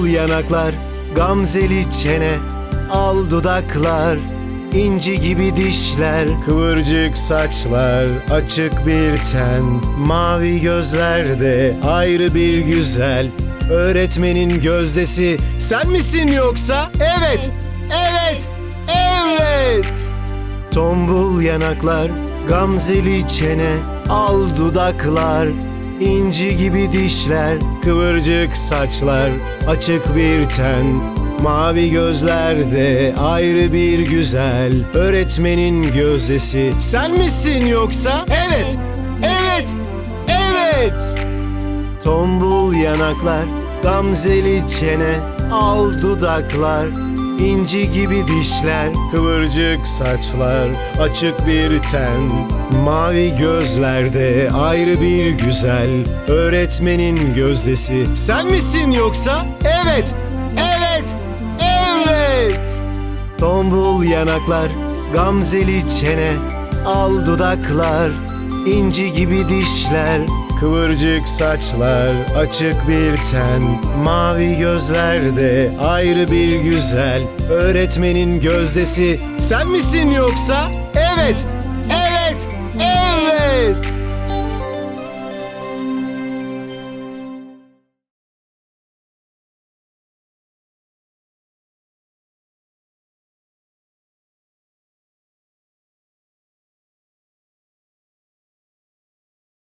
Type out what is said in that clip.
Tombul yanaklar, gamzeli çene, al dudaklar, inci gibi dişler, kıvırcık saçlar, açık bir ten, mavi gözlerde ayrı bir güzel. Öğretmenin gözdesi sen misin yoksa? Evet, evet, evet. Tombul yanaklar, gamzeli çene, al dudaklar, inci gibi dişler, kıvırcık saçlar, açık bir ten, mavi gözlerde ayrı bir güzel. Öğretmenin gözdesi sen misin yoksa? Evet, evet, evet. Tombul yanaklar, gamzeli çene, al dudaklar, inci gibi dişler, kıvırcık saçlar, açık bir ten, mavi gözlerde ayrı bir güzel, öğretmenin gözdesi. Sen misin yoksa? Evet, evet, evet. Tombul yanaklar, gamzeli çene, al dudaklar, inci gibi dişler, kıvırcık saçlar, açık bir ten, mavi gözlerde ayrı bir güzel, öğretmenin gözdesi. Sen misin yoksa? Evet.